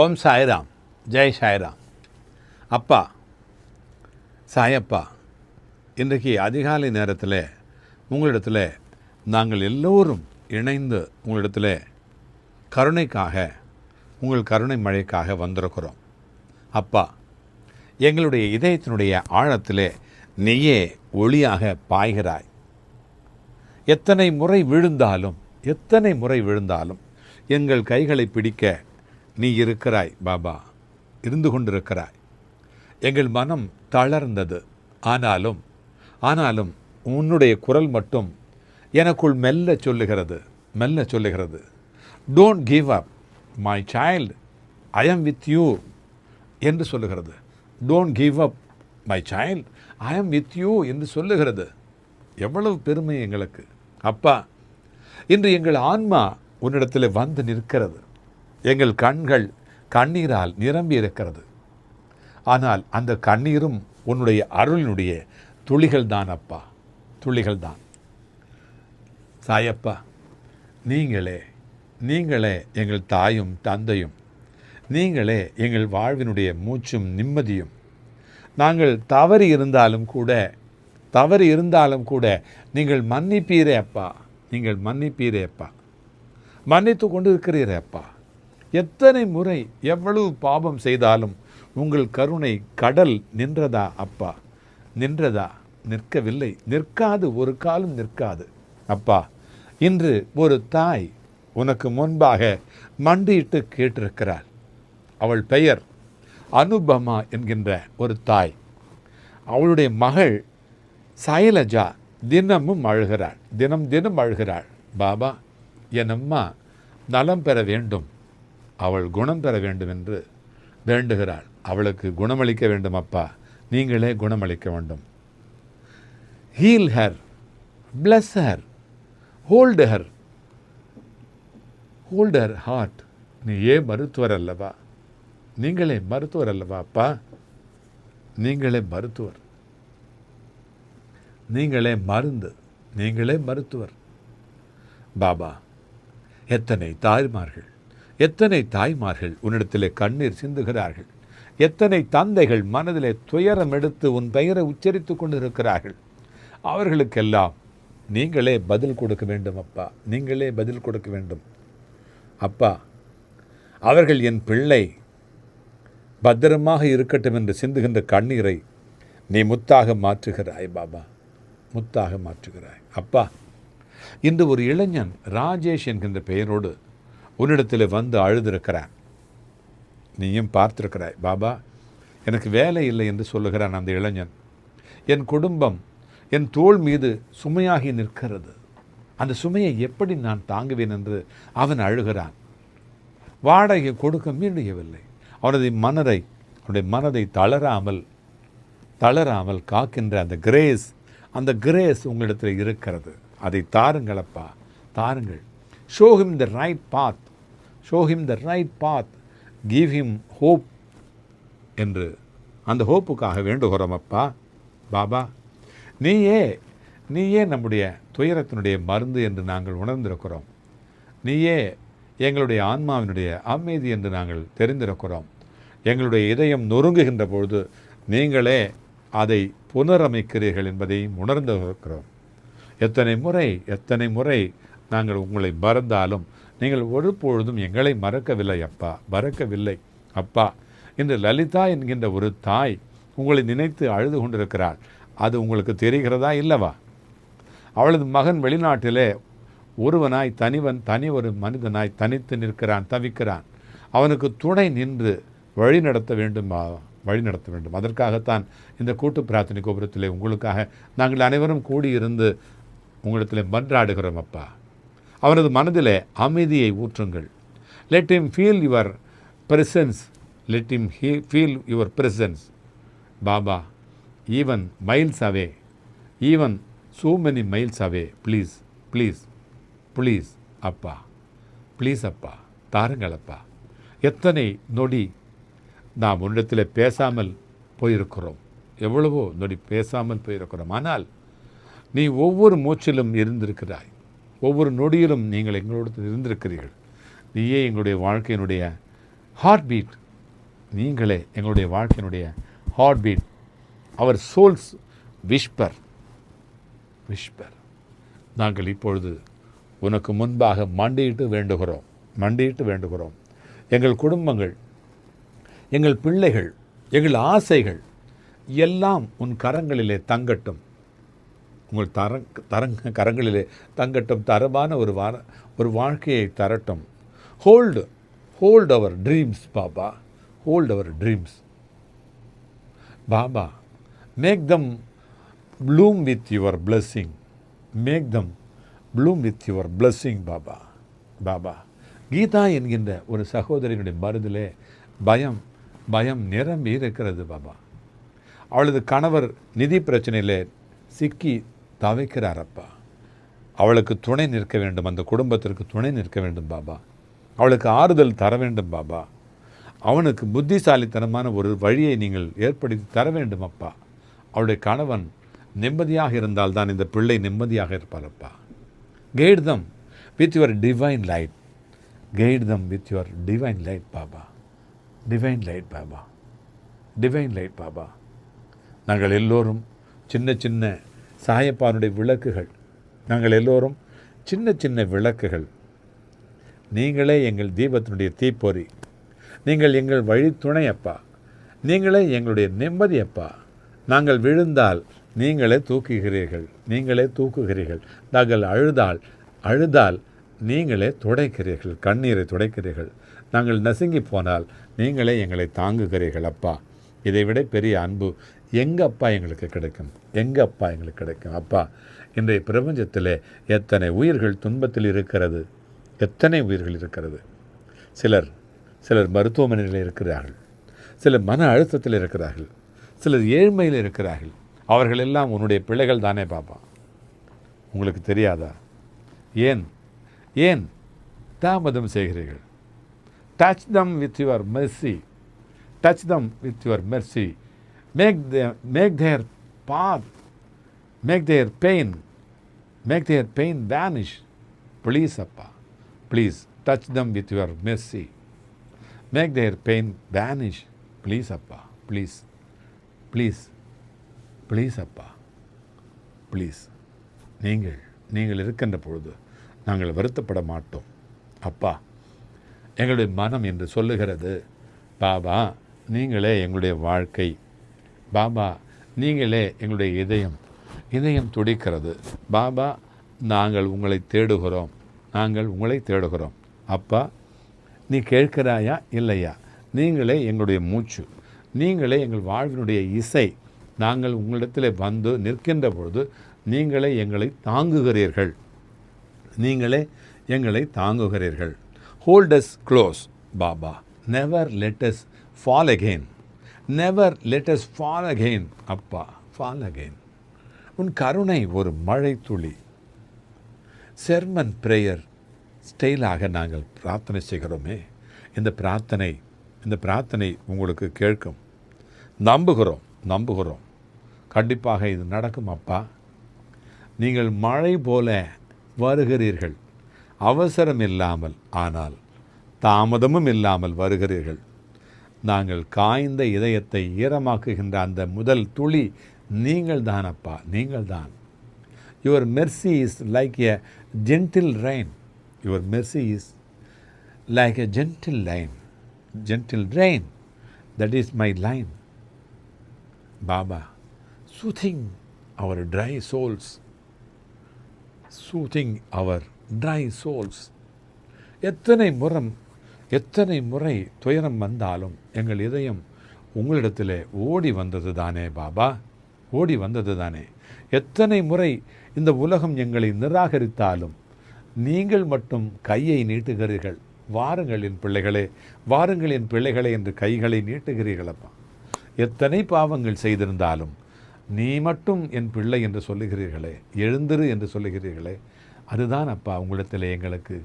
ஓம் சாய்ராம். ஜெய் சாய்ராம். அப்பா சாயப்பா இன்றைக்கு அதிகாலை நேரத்தில் உங்களிடத்தில் நாங்கள் எல்லோரும் இணைந்து உங்களிடத்தில் கருணைக்காக உங்கள் கருணை மழைக்காக வந்திருக்கிறோம். அப்பா எங்களுடைய இதயத்தினுடைய ஆழத்திலே நீயே ஒளியாக பாய்கிறாய். எத்தனை முறை விழுந்தாலும் எத்தனை முறை விழுந்தாலும் எங்கள் கைகளை பிடிக்க நீ இருக்கிறாய் பாபா. இருந்து கொண்டிருக்கிறாய். எங்கள் மனம் தளர்ந்தது. ஆனாலும் ஆனாலும் உன்னுடைய குரல் மட்டும் எனக்குள் மெல்ல சொல்லுகிறது மெல்ல சொல்லுகிறது. Don't give up my child I am with you என்று சொல்லுகிறது. Don't give up my child I am with you என்று சொல்லுகிறது. எவ்வளவு பெருமை எங்களுக்கு. அப்பா இன்று எங்கள் ஆன்மா உன்னிடத்தில் வந்து நிற்கிறது. எங்கள் கண்கள் கண்ணீரால் நிரம்பி இருக்கிறது. ஆனால் அந்த கண்ணீரும் உன்னுடைய அருளினுடைய துளிகள் தான் அப்பா துளிகள் தான். சாயப்பா நீங்களே நீங்களே எங்கள் தாயும் தந்தையும் நீங்களே எங்கள் வாழ்வினுடைய மூச்சும் நிம்மதியும். நாங்கள் தவறி இருந்தாலும் கூட தவறு இருந்தாலும் கூட நீங்கள் மன்னிப்பீரே அப்பா நீங்கள் மன்னிப்பீரே அப்பா. மன்னித்து கொண்டு இருக்கிறீரே அப்பா. எத்தனை முறை எவ்வளவு பாபம் செய்தாலும் உங்கள் கருணை கடல் நின்றதா அப்பா? நின்றதா? நிற்கவில்லை. நிற்காது. ஒரு காலம் நிற்காது. அப்பா இன்று ஒரு தாய் உனக்கு முன்பாக மண்டியிட்டு கேட்டிருக்கிறாள். அவள் பெயர் அனுபமா என்கின்ற ஒரு தாய். அவளுடைய மகள் சைலஜா தினமும் அழுகிறாள். தினம் தினம் அழுகிறாள். பாபா என் அம்மா நலம் பெற வேண்டும். அவள் குணம் பெற வேண்டும் என்று வேண்டுகிறாள். அவளுக்கு குணமளிக்க வேண்டும் அப்பா. நீங்களே குணமளிக்க வேண்டும். Heal her bless her hold her hold her heart நீ ஏன் மருத்துவர் அல்லவா? நீங்களே மருத்துவர் அல்லவா அப்பா? நீங்களே மருத்துவர். நீங்களே மருந்து. நீங்களே மருத்துவர். பாபா எத்தனை தாய்மார்கள். எத்தனை தாய்மார்கள் உன்னிடத்திலே கண்ணீர் சிந்துகிறார்கள்? எத்தனை தந்தைகள் மனதிலே துயரம் எடுத்து உன் பெயரை உச்சரித்து கொண்டிருக்கிறார்கள்? அவர்களுக்கெல்லாம் நீங்களே பதில் கொடுக்க வேண்டும் அப்பா. நீங்களே பதில் கொடுக்க வேண்டும். அப்பா அவர்கள் என் பிள்ளை. பத்திரமாக இருக்கட்டும் என்று சிந்துகின்ற கண்ணீரை நீ முத்தாக மாற்றுகிறாய் பாபா. முத்தாக மாற்றுகிறாய். அப்பா இன்று ஒரு இளைஞன் ராஜேஷ் என்கின்ற பெயரோடு உன்னிடத்தில் வந்து அழுதுருக்கிறான். நீயும் பார்த்துருக்கிறாய் பாபா எனக்கு வேலை இல்லை என்று சொல்லுகிறான் அந்த இளைஞன். என் குடும்பம் என் தோள் மீது சுமையாகி நிற்கிறது. அந்த சுமையை எப்படி நான் தாங்குவேன் என்று அவன் அழுகிறான். வாடகை கொடுக்க முடியவில்லை அவனது மனதை அவனுடைய மனதை தளராமல் தளராமல் காக்கின்ற அந்த கிரேஸ் அந்த கிரேஸ் உங்களிடத்தில் இருக்கிறது. அதை தாருங்களப்பா தாருங்கள். Show him the right path show him the right path give him hope என்று அந்த ஹோப்புக்காக வேண்டுகிறோம் அப்பா. பாபா நீயே நீயே நம்முடைய துயரத்தினுடைய மருந்து என்று நாங்கள் உணர்ந்திருக்கிறோம். நீயே எங்களுடைய ஆன்மாவினுடைய அமைதி என்று நாங்கள் தெரிந்திருக்கிறோம். எங்களுடைய இதயம் நொறுங்குகின்ற பொழுது நீங்களே அதை புனரமைக்கிறீர்கள் என்பதையும் உணர்ந்திருக்கிறோம். எத்தனை முறை எத்தனை முறை நாங்கள் உங்களை மறந்தாலும் நீங்கள் ஒரு பொழுதும் எங்களை மறக்கவில்லை அப்பா. மறக்கவில்லை. அப்பா இன்று லலிதா என்கின்ற ஒரு தாய் உங்களை நினைத்து அழுது கொண்டிருக்கிறாள். அது உங்களுக்கு தெரிகிறதா இல்லவா? அவளது மகன் வெளிநாட்டிலே ஒருவனாய் தனிவன் தனி ஒரு மனிதனாய் தனித்து நிற்கிறான் தவிக்கிறான். அவனுக்கு துணை நின்று வழி நடத்த வேண்டும் வழி நடத்த வேண்டும். அதற்காகத்தான் இந்த கூட்டு பிரார்த்தனை கோபுரத்திலே உங்களுக்காக நாங்கள் அனைவரும் கூடியிருந்து உங்களிடத்தில் மன்றாடுகிறோம் அப்பா. அவனது மனதிலே அமைதியை ஊற்றுங்கள். Let him feel your presence let him he feel your presence. Baba even miles away even so many miles away please please please அப்பா. ப்ளீஸ் அப்பா. தாருங்கள் அப்பா. எத்தனை நொடி நாம் உன்னிடத்தில் பேசாமல் போயிருக்கிறோம். எவ்வளவோ நொடி பேசாமல் போயிருக்கிறோம். ஆனால் நீ ஒவ்வொரு மூச்சிலும் இருந்திருக்கிறாய். ஒவ்வொரு நொடியிலும் நீங்கள் எங்களோடு இருந்திருக்கிறீர்கள் நீயே எங்களுடைய வாழ்க்கையினுடைய ஹார்ட் பீட் நீங்களே எங்களுடைய வாழ்க்கையினுடைய heart beat our souls whisper whisper நாங்கள் இப்பொழுது உனக்கு முன்பாக மண்டியிட்டு வேண்டுகிறோம். மண்டியிட்டு வேண்டுகிறோம். எங்கள் குடும்பங்கள் எங்கள் பிள்ளைகள் எங்கள் ஆசைகள் எல்லாம் உன் கரங்களிலே தங்கட்டும். உங்கள் தரங் தரங்க கரங்களிலே தங்கட்டும் தரமான ஒரு வார ஒரு வாழ்க்கையை தரட்டும். Hold hold our dreams Baba hold our dreams Baba make them bloom with your blessing make them bloom with your blessing Baba Baba Geetha என்கின்ற ஒரு சகோதரியினுடைய மருதிலே பயம் பயம் நிரம்பி இருக்கிறது பாபா அவளது கணவர் நிதி பிரச்சனையில் சிக்கி தவிக்கிறாரப்பா அவளுக்கு துணை நிற்க வேண்டும். அந்த குடும்பத்திற்கு துணை நிற்க வேண்டும் பாபா. அவளுக்கு ஆறுதல் தர வேண்டும் பாபா. அவனுக்கு புத்திசாலித்தனமான ஒரு வழியை நீங்கள் ஏற்படுத்தி தர வேண்டும் அப்பா. அவளுடைய கணவன் நிம்மதியாக இருந்தால் தான் இந்த பிள்ளை நிம்மதியாக இருப்பாரப்பா guide them with your divine light guide them with your divine light Baba. Divine light Baba. Divine light Baba. நாங்கள் எல்லோரும் சின்ன சின்ன சாயப்பானுடைய விளக்குகள். நாங்கள் எல்லோரும் சின்ன சின்ன விளக்குகள். நீங்களே எங்கள் தீபத்தினுடைய தீப்பொறி. நீங்கள் எங்கள் வழித்துணை அப்பா. நீங்களே எங்களுடைய நிம்மதி அப்பா. நாங்கள் விழுந்தால் நீங்களே தூக்குகிறீர்கள். நீங்களே தூக்குகிறீர்கள். நாங்கள் அழுதால் அழுதால் நீங்களே துடைக்கிறீர்கள். கண்ணீரை துடைக்கிறீர்கள். நாங்கள் நசுங்கி போனால் நீங்களே எங்களை தாங்குகிறீர்கள் அப்பா. இதை விட பெரிய அன்பு எங்கள் அப்பா எங்களுக்கு கிடைக்கும்? எங்கள் அப்பா எங்களுக்கு கிடைக்கும்? அப்பா இன்றைய பிரபஞ்சத்தில் எத்தனை உயிர்கள் துன்பத்தில் இருக்கிறது? எத்தனை உயிர்கள் இருக்கிறது? சிலர் சிலர் மருத்துவமனையில் இருக்கிறார்கள். சிலர் மன அழுத்தத்தில் இருக்கிறார்கள். சிலர் ஏழ்மையில் இருக்கிறார்கள். அவர்கள் எல்லாம் உன்னுடைய பிள்ளைகள் தானே பாப்பா. உங்களுக்கு தெரியாதா? ஏன்? ஏன் தாமதம் செய்கிறீர்கள்? Touch them with your mercy touch them with your mercy make the make their path, make their pain make their pain vanish. Please அப்பா please touch them with your mercy. Make their pain vanish. Please அப்பா please please please அப்பா please நீங்கள் நீங்கள் இருக்கின்ற பொழுது நாங்கள் வருத்தப்பட மாட்டோம் அப்பா எங்களுடைய மனம் என்று சொல்லுகிறது பாபா நீங்களே எங்களுடைய வாழ்க்கை பாபா நீங்களே எங்களுடைய இதயம் இதயம் துடிக்கிறது. பாபா நாங்கள் உங்களை தேடுகிறோம். நாங்கள் உங்களை தேடுகிறோம். அப்பா நீ கேட்கிறாயா இல்லையா? நீங்களே எங்களுடைய மூச்சு. நீங்களே எங்கள் வாழ்வினுடைய இசை. நாங்கள் உங்களிடத்தில் வந்து நிற்கின்ற பொழுது நீங்களே எங்களை தாங்குகிறீர்கள். நீங்களே எங்களை தாங்குகிறீர்கள். Hold us close Baba. Never let us fall again never let us fall again அப்பா ஃபால் அகெயின் உன் கருணை ஒரு மழை துளி செர்மன் பிரேயர் ஸ்டைலாக நாங்கள் பிரார்த்தனை செய்கிறோமே. இந்த பிரார்த்தனை இந்த பிரார்த்தனை உங்களுக்கு கேட்கும். நம்புகிறோம் நம்புகிறோம். கண்டிப்பாக இது நடக்கும் அப்பா. நீங்கள் மழை போல வருகிறீர்கள். அவசரம் இல்லாமல் ஆனால் தாமதமும் இல்லாமல் வருகிறீர்கள். நாங்கள் காய்ந்த இதயத்தை ஈரமாக்குகின்ற அந்த முதல் துளி நீங்கள் தான் அப்பா நீங்கள் தான் your mercy is like a gentle rain your mercy is like a gentle line gentle rain that is my line Baba soothing our dry souls soothing our dry souls எத்தனை முறம் எத்தனை முறை துயரம் வந்தாலும் எங்கள் இதயம் உங்களிடத்தில் ஓடி வந்தது தானே பாபா? ஓடி வந்தது தானே எத்தனை முறை இந்த உலகம் எங்களை நிராகரித்தாலும் நீங்கள் மட்டும் கையை நீட்டுகிறீர்கள். வாருங்கள் என் பிள்ளைகளே வாருங்கள் என் பிள்ளைகளே என்று கைகளை நீட்டுகிறீர்களப்பா எத்தனை பாவங்கள் செய்திருந்தாலும் நீ மட்டும் என் பிள்ளை என்று சொல்லுகிறீர்களே எழுந்திரு என்று சொல்லுகிறீர்களே. அதுதான் அப்பா உங்களிடத்தில் எங்களுக்கு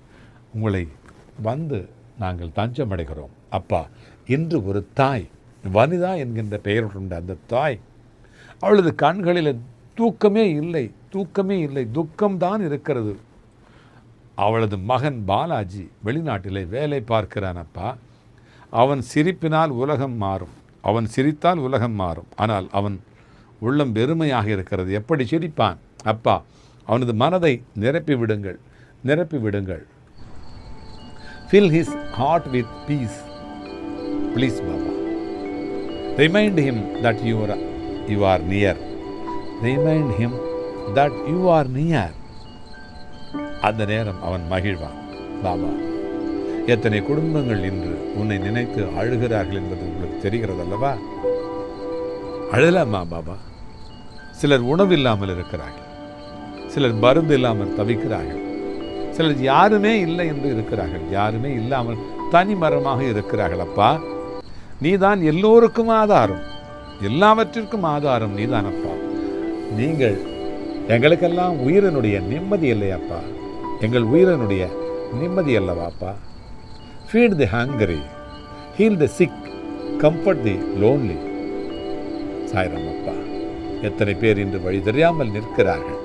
உங்களை வந்து நாங்கள் தஞ்சமடைகிறோம். அப்பா இன்று ஒரு தாய் வனிதா என்கின்ற பெயர் கொண்ட அந்த தாய். அவளது கண்களில் தூக்கமே இல்லை தூக்கமே இல்லை துக்கம்தான் இருக்கிறது. அவளது மகன் பாலாஜி வெளிநாட்டிலே வேலை பார்க்கிறான் அப்பா. அவன் சிரிப்பினால் உலகம் மாறும் அவன் சிரித்தால் உலகம் மாறும். ஆனால் அவன் உள்ளம் வெறுமையாக இருக்கிறது. எப்படி சிரிப்பான்? அப்பா அவனது மனதை நிரப்பி விடுங்கள் நிரப்பி விடுங்கள் fill his heart with peace please Baba remind him that you are you are near remind him that you are near அந்த நேரம் அவன் மகிழ்வான். பாபா எத்தனை குடும்பங்கள் இன்று உன்னை நினைத்து அழுகிறார்கள் என்பது உங்களுக்கு தெரிகிறது அல்லவா அழலாமா பாபா சிலர் உணவில்லாமல் இருக்கிறார்கள். சிலர் மருந்து இல்லாமல் தவிக்கிறார்கள். சிலர் யாருமே இல்லை என்று இருக்கிறார்கள். யாருமே இல்லாமல் தனி மரமாக இருக்கிறார்கள். அப்பா நீதான் எல்லோருக்கும் ஆதாரம். எல்லாவற்றிற்கும் ஆதாரம் நீதான் அப்பா. நீங்கள் எங்களுக்கெல்லாம் உயிரினுடைய நிம்மதி இல்லையாப்பா எங்கள் உயிரினுடைய நிம்மதி அல்லவாப்பா feed the hungry heal the sick comfort the lonely Sairam அப்பா எத்தனை பேர் இன்று வழி தெரியாமல் நிற்கிறார்கள்.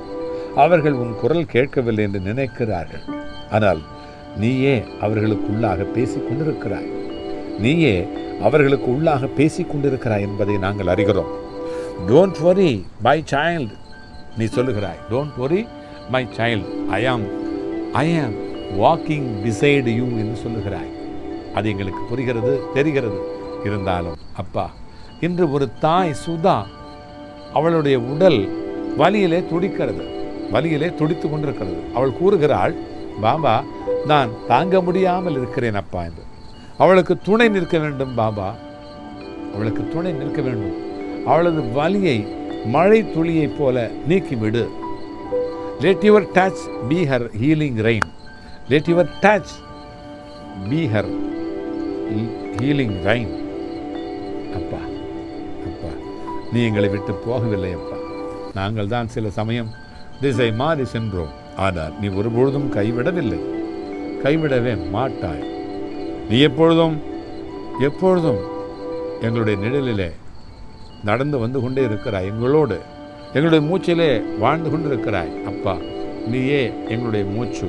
அவர்கள் உன் குரல் கேட்கவில்லை என்று நினைக்கிறார்கள். ஆனால் நீயே அவர்களுக்கு உள்ளாக பேசிக் கொண்டிருக்கிறாய் நீயே அவர்களுக்கு உள்ளாக பேசிக் கொண்டிருக்கிறாய் என்பதை நாங்கள் அறிகிறோம். டோன்ட் வரி மை சைல்டு நீ சொல்லுகிறாய். டோன்ட் வரி மை சைல்டு ஐ ஆம் ஐ ஆம் வாக்கிங் பிசைடு யூ என்று சொல்லுகிறாய். அது எங்களுக்கு புரிகிறது தெரிகிறது. இருந்தாலும் அப்பா இன்று ஒரு தாய் சுதா அவளுடைய உடல் வலியிலே துடிக்கிறது. வலியிலே துடித்து கொண்டிருக்கிறது. அவள் கூறுகிறாள் பாபா நான் தாங்க முடியாமல் இருக்கிறேன் அப்பா என்று. அவளுக்கு துணை நிற்க வேண்டும் பாபா. அவளுக்கு துணை நிற்க வேண்டும். அவளது வலியை மழை துளியைப் போல நீக்கிவிடு. Let your touch be her healing rain let your touch be her healing rain அப்பா அப்பா நீ எங்களை விட்டு போகவில்லை அப்பா. நாங்கள் தான் சில சமயம் திசை மாறி சென்றோம். ஆனால் நீ ஒருபொழுதும் கைவிடவில்லை. கைவிடவே மாட்டாய். நீ எப்பொழுதும் எப்பொழுதும் எங்களுடைய நிழலிலே நடந்து வந்து கொண்டே இருக்கிறாய். எங்களோடு எங்களுடைய மூச்சிலே வாழ்ந்து கொண்டு இருக்கிறாய் அப்பா நீயே எங்களுடைய மூச்சு.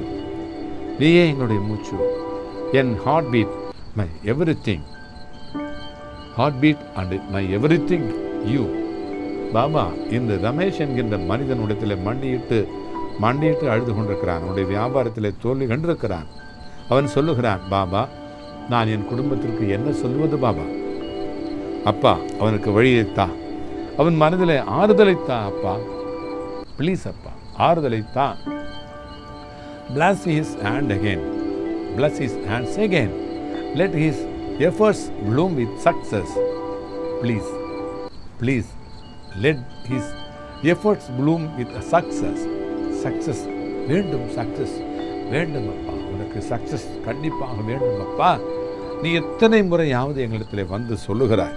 நீயே எங்களுடைய மூச்சு. என் heart beat my everything heart beat and my everything you Baba இந்த ரமேஷ் என்கின்ற மனிதனுடத்தில் மண்டியிட்டு மண்டியிட்டு அழுது கொண்டிருக்கிறான். உன்னுடைய வியாபாரத்திலே தோல்வி கண்டிருக்கிறான். அவன் சொல்லுகிறான் பாபா நான் என் குடும்பத்திற்கு என்ன சொல்வது பாபா? அப்பா அவனுக்கு வழியைத்தா அவன் மனதில் ஆறுதலைத்தா அப்பா. ப்ளீஸ் அப்பா ஆறுதலைத்தா bless his hand again bless his hands again let his efforts bloom with success please please let his efforts bloom with success success வேண்டும் சக்ஸஸ் வேண்டும் அப்பா. உனக்கு சக்ஸஸ் கண்டிப்பாக வேண்டும் அப்பா. நீ எத்தனை முறையாவது எங்களிடத்தில் வந்து சொல்லுகிறாய்.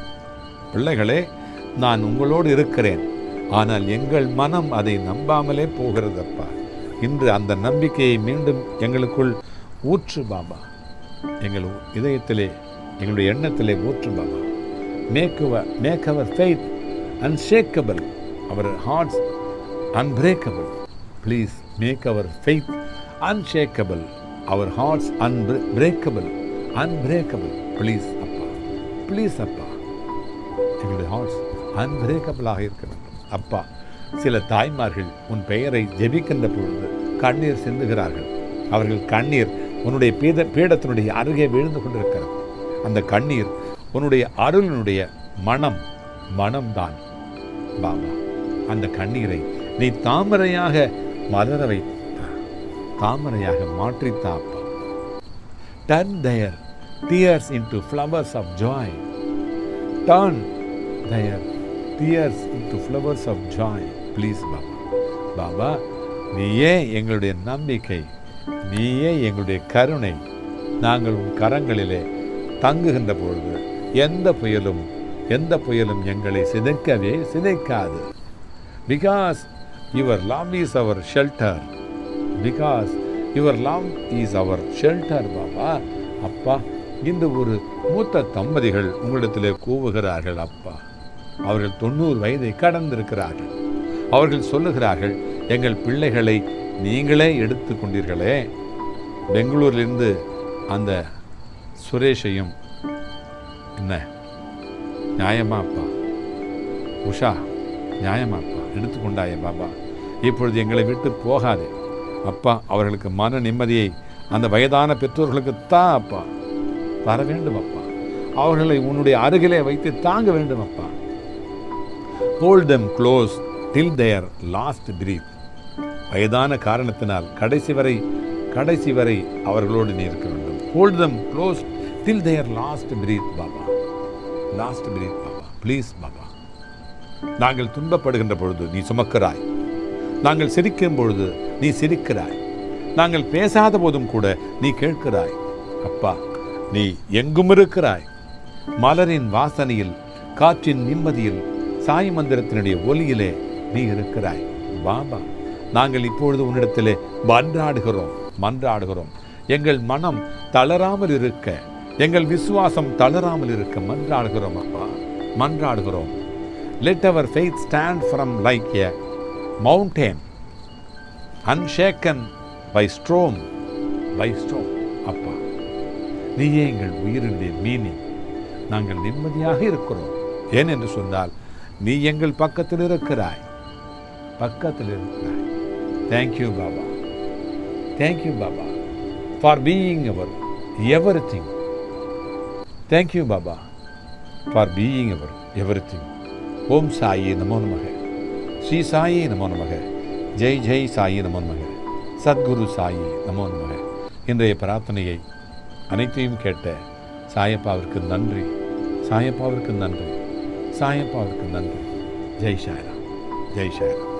பிள்ளைகளே நான் உங்களோடு இருக்கிறேன். ஆனால் எங்கள் மனம் அதை நம்பாமலே போகிறதப்பா இன்று அந்த நம்பிக்கையை மீண்டும் எங்களுக்குள் ஊற்று பாபா. எங்கள் இதயத்திலே எங்களுடைய எண்ணத்திலே ஊற்று Baba. Make make our faith unshakeable our hearts unbreakable please make our faith unshakeable our hearts unbreakable unbreakable please அப்பா ப்ளீஸ் அப்பா எங்களுடைய ஹார்ட்ஸ் அன்பிரேக்கபிளாக இருக்க வேண்டும். அப்பா சில தாய்மார்கள் உன் பெயரை ஜெபிக்கின்ற பொழுது கண்ணீர் சிந்துகிறார்கள். அவர்கள் கண்ணீர் உன்னுடைய பீட பீடத்தினுடைய அருகே விழுந்து கொண்டிருக்கிறது. அந்த கண்ணீர் உன்னுடைய அருளினுடைய மனம் மனம்தான். பாபா அந்த கண்ணீரை நீ தாமரையாக மலர வைத்தா தாமரையாக மாற்றித்தா அப்பா turn their tears into flowers of joy. Turn their tears into flowers of joy. Please Baba Baba நீயே எங்களுடைய நம்பிக்கை நீயே எங்களுடைய கருணை நாங்கள் உன் கரங்களிலே தங்குகின்ற பொழுது எந்த புயலும் எந்த புயலும் எங்களை சிதைக்கவே சிதைக்காது. Because your love is our shelter because your love is our shelter Baba அப்பா இன்று ஒரு மூத்த தம்பதிகள் உங்களிடத்திலே கூவுகிறார்கள் அப்பா. அவர்கள் தொண்ணூறு வயதை கடந்திருக்கிறார்கள். அவர்கள் சொல்லுகிறார்கள் எங்கள் பிள்ளைகளை நீங்களே எடுத்து கொண்டீர்களே. பெங்களூரிலிருந்து அந்த சுரேஷையும் என்ன? நியாயமா அப்பா உஷா நியாயமா அப்பா எடுத்துக்கொண்டாயே பாபா. இப்பொழுது எங்களை விட்டு போகாதே. அப்பா அவர்களுக்கு மன நிம்மதியை அந்த வயதான பெற்றோர்களுக்கு தான் அப்பா. தர வேண்டும் அப்பா. அவர்களை உன்னுடைய அருகிலே வைத்து தாங்க வேண்டும் அப்பா. Hold them close till their last breath வயதான காரணத்தினால் கடைசி வரை கடைசி வரை அவர்களோடு நீ இருக்க வேண்டும். Hold them close till their last breath Baba. Last minute Baba please Baba நாங்கள் துன்பப்படுகின்ற பொழுது நீ சுமக்கிறாய். நாங்கள் சிரிக்கும் பொழுது நீ சிரிக்கிறாய். நாங்கள் பேசாத போதும் கூட நீ கேட்கிறாய். அப்பா நீ எங்கும் இருக்கிறாய். மலரின் வாசனையில் காற்றின் நிம்மதியில் சாய் மந்திரத்தினுடைய ஒலியிலே நீ இருக்கிறாய். பாபா நாங்கள் இப்பொழுது உன்னிடத்திலே மன்றாடுகிறோம் மன்றாடுகிறோம். எங்கள் மனம் தளராமல் இருக்க எங்கள் விசுவாசம் தளராமல் இருக்க மன்றாடுகிறோம் அப்பா. மன்றாடுகிறோம். Let our faith stand from like a mountain unshaken by storm by storm அப்பா. நீயே எங்கள் உயிரினுடைய மீனிங் நாங்கள் நிம்மதியாக இருக்கிறோம். ஏன் என்று சொன்னால் நீ எங்கள் பக்கத்தில் இருக்கிறாய். பக்கத்தில் இருக்கிறாய். Thank you Baba thank you Baba for being our everything thank you Baba for being ever everything Om Sai நமோ நமக ஸ்ரீ சாயி நமோ நமக ஜெய் ஜெய் சாயி நமோ நமக சத்குரு சாயி நமோ நமக இன்றைய பிரார்த்தனையை அனைத்தையும் கேட்ட சாயப்பாவிற்கு நன்றி. சாயப்பாவிற்கு நன்றி. சாயப்பாவிற்கு நன்றி. ஜெய் ஷாயராம் ஜெய் ஷாயராம்